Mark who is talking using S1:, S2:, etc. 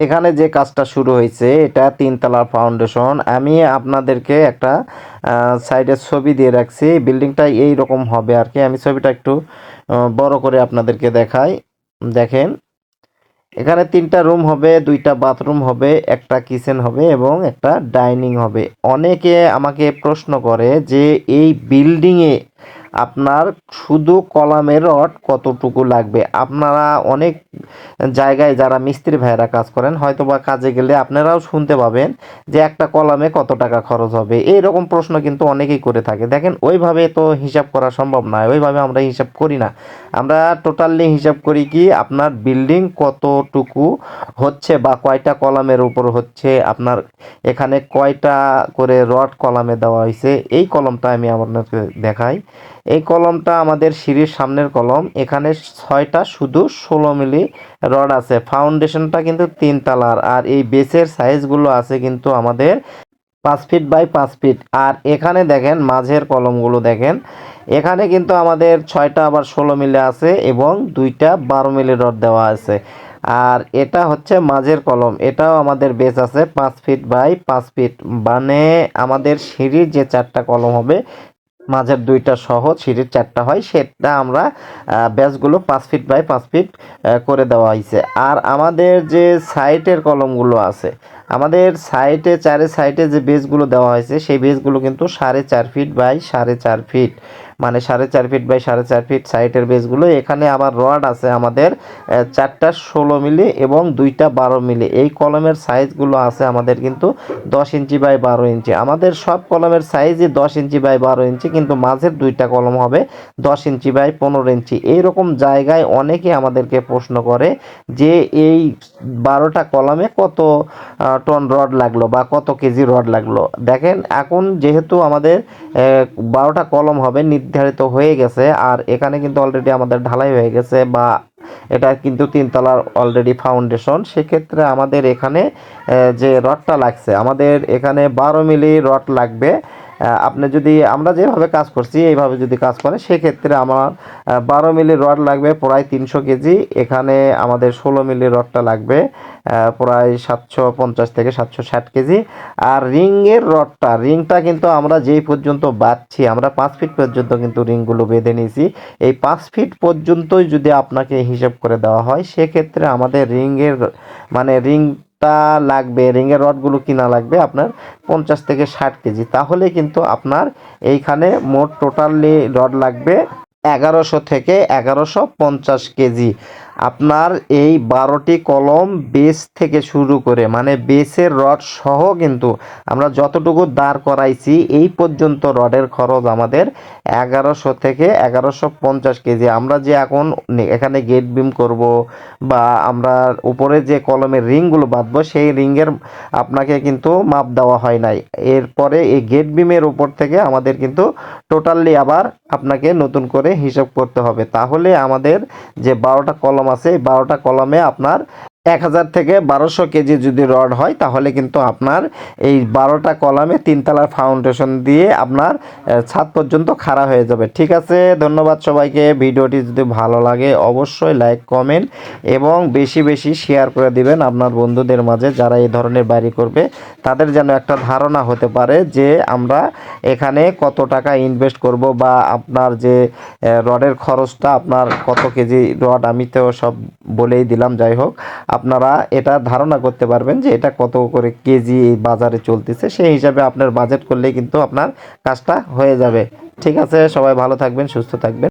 S1: এখানে যে কাজটা শুরু হয়েছে, এটা তিনতলার ফাউন্ডেশন আমি আপনাদেরকে একটা সাইডের ছবি দিয়ে রাখছি। বিল্ডিংটা এই রকম হবে আর কি। আমি ছবিটা একটু বড় করে আপনাদেরকে দেখাই। দেখেন, এখানে তিনটা রুম হবে, দুইটা বাথরুম হবে, একটা কিচেন হবে এবং একটা ডাইনিং হবে। অনেকে আমাকে প্রশ্ন করে যে, এই বিল্ডিংয়ে আপনার শুধু কলামের রড কতটুকু লাগবে? আপনারা অনেক জায়গায় যারা মিস্ত্রি ভাইয়েরা কাজ করেন হয়তো বা কাজে গেলে আপনারাও শুনতে পাবেন যে একটা কলামে কত টাকা খরচ হবে। এই রকম প্রশ্ন কিন্তু অনেকেই করে থাকে। দেখেন, ওইভাবে তো হিসাব করা সম্ভব নয়, ওইভাবে আমরা হিসাব করি না। আমরা টোটালি হিসাব করি কি, আপনার বিল্ডিং কতটুকু হচ্ছে বা কয়টা কলামের উপর হচ্ছে, আপনার এখানে কয়টা করে রড কলামে দেওয়া হয়েছে, এই কলমটা আমি আপনাকে দেখাই। এই কলমটা আমাদের সিঁড়ির সামনের কলম। এখানে ছয়টা শুধু ষোলো মিলি রড আছে। ফাউন্ডেশনটা কিন্তু তিন তালার। আর এই বেসের সাইজগুলো আছে কিন্তু আমাদের পাঁচ ফিট বাই পাঁচ ফিট আর এখানে দেখেন, মাঝের কলমগুলো দেখেন। এখানে কিন্তু আমাদের ছয়টা আবার ষোলো মিলি আছে এবং দুইটা বারো মিলি রড দেওয়া আছে। আর এটা হচ্ছে মাঝের কলম। এটাও আমাদের বেস আছে পাঁচ ফিট বাই পাঁচ ফিট মানে আমাদের সিঁড়ির যে চারটা কলম হবে মাঝের দুইটা সহ সিঁড়ির চারটা হয়, সেটা আমরা ব্যাসগুলো পাঁচ ফিট বাই পাঁচ ফিট করে দেওয়া হয়েছে। আর আমাদের যে সাইটের কলমগুলো আছে, আমাদের সাইটে চারে সাইটে যে বেসগুলো দেওয়া হয়েছে, সেই বেসগুলো কিন্তু সাড়ে চার ফিট বাই সাড়ে চার ফিট। মানে সাড়ে চার ফিট বাই সাড়ে চার ফিট সাইটের বেসগুলো এখানে আবার রড আছে আমাদের চারটা ষোলো মিলি এবং দুইটা বারো মিলি। এই কলমের সাইজগুলো আছে আমাদের কিন্তু দশ ইঞ্চি বাই বারো ইঞ্চি। আমাদের সব কলমের সাইজই দশ ইঞ্চি বাই বারো ইঞ্চি, কিন্তু মাঝের দুইটা কলম হবে দশ ইঞ্চি বাই পনেরো ইঞ্চি। এইরকম জায়গায় অনেকে আমাদেরকে প্রশ্ন করে যে এই বারোটা কলমে কত টন রড লাগল বা কত কেজি রড লাগল। দেখেন, এখন যেহেতু আমাদের বারোটা কলম হবে নির্ধারিত হয়ে গেছে, আর এখানে কিন্তু অলরেডি আমাদের ঢালাই হয়ে গেছে বা এটা কিন্তু তিনতলার অলরেডি ফাউন্ডেশন সেক্ষেত্রে আমাদের এখানে যে রডটা লাগছে, আমাদের এখানে বারো মিলি রড লাগবে। আপনি যদি আমরা যেভাবে কাজ করছি, এইভাবে যদি কাজ করে সেক্ষেত্রে আমার বারো মিলি রড লাগবে প্রায় তিনশো কেজি। এখানে আমাদের ষোলো মিলি রডটা লাগবে প্রায় সাতশো পঞ্চাশ থেকে সাতশো ষাট কেজি। আর রিংয়ের রডটা, রিংটা কিন্তু আমরা যেই পর্যন্ত বাঁধছি, আমরা পাঁচ ফিট পর্যন্ত কিন্তু রিংগুলো বেঁধে নিয়েছি। এই পাঁচ ফিট পর্যন্তই যদি আপনাকে হিসাব করে দেওয়া হয়, সেক্ষেত্রে আমাদের রিংয়ের মানে রিংটা লাগবে রিংয়ের রডগুলো কিনা লাগবে আপনার পঞ্চাশ থেকে ষাট কেজি। তাহলে কিন্তু আপনার এইখানে মোট টোটালি রড লাগবে এগারোশো থেকে এগারোশো পঞ্চাশ কেজি। আপনার এই বারোটি কলম বেস থেকে শুরু করে মানে বেসের রড সহ কিন্তু আমরা যতটুকু দাঁড় করাইছি, এই পর্যন্ত রডের খরচ আমাদের এগারোশো থেকে এগারোশো পঞ্চাশ কেজি। আমরা যে এখন এখানে গেট বিম করব বা আমরা উপরে যে কলমের রিংগুলো বাঁধবো, সেই রিংয়ের আপনাকে কিন্তু মাপ দেওয়া হয় নাই। এরপরে এই গেট বিমের উপর থেকে আমাদের কিন্তু টোটালি আবার আপনাকে নতুন করে হিসাব করতে হবে। তাহলে আমাদের যে বারোটা কলম আছে এই বারোটা কলামে আপনার এক হাজার থেকে বারোশো কেজি যদি রড হয়, তাহলে কিন্তু আপনার এই বারোটা কলামে তিনতলার ফাউন্ডেশন দিয়ে আপনার ছাদ পর্যন্ত খাড়া হয়ে যাবে। ঠিক আছে, ধন্যবাদ সবাইকে। ভিডিওটি যদি ভালো লাগে, অবশ্যই লাইক কমেন্ট এবং বেশি বেশি শেয়ার করে দিবেন আপনার বন্ধুদের মাঝে যারা এই ধরনের বাড়ি করবে। তাদের যেন একটা ধারণা হতে পারে যে আমরা এখানে কত টাকা ইনভেস্ট করব বা আপনার যে রডের খরচটা, আপনার কত কেজি রড, আমি তো সব বলেই দিলাম। যাই হোক আপনারা এটা ধারণা করতে পারবেন যে এটা কত করে কেজি বাজারে চলতেছে। সেই হিসাবে আপনার বাজেট করলে কিন্তু আপনার কাজটা হয়ে যাবে। ঠিক আছে, সবাই ভালো থাকবেন, সুস্থ থাকবেন।